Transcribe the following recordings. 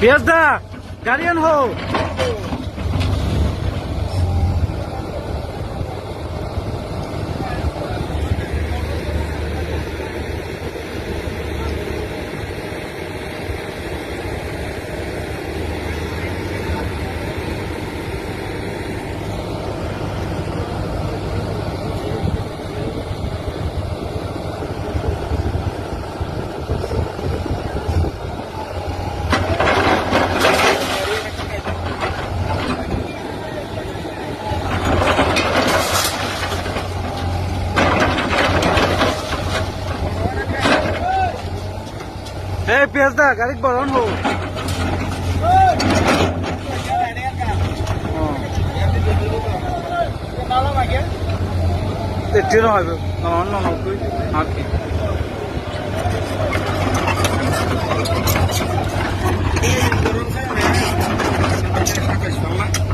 পিয়াস দা গাড়িয়ান হো ए पियास दा गाड़ी बरन हो এটির হবে অন্য নব্বই আঁকি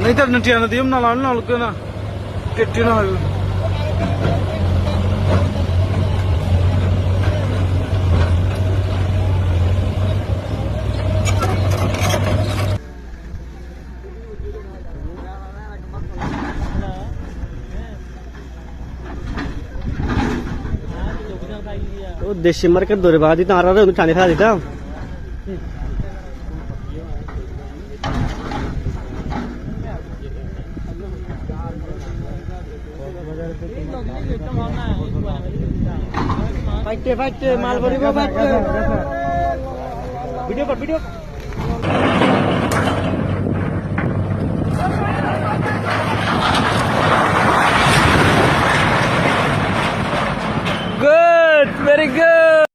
नहीं तो नटिया ना दियम ना लाल ना लगे ना टेटी ना হবে ও দেশি মার্কেট ধরে বাগা দিতাম আর আমি টানি ফেলা দিতাম ফাইটে ফাইটে মাল ভরিব ফাইটে ভিডিও কর ভিডিও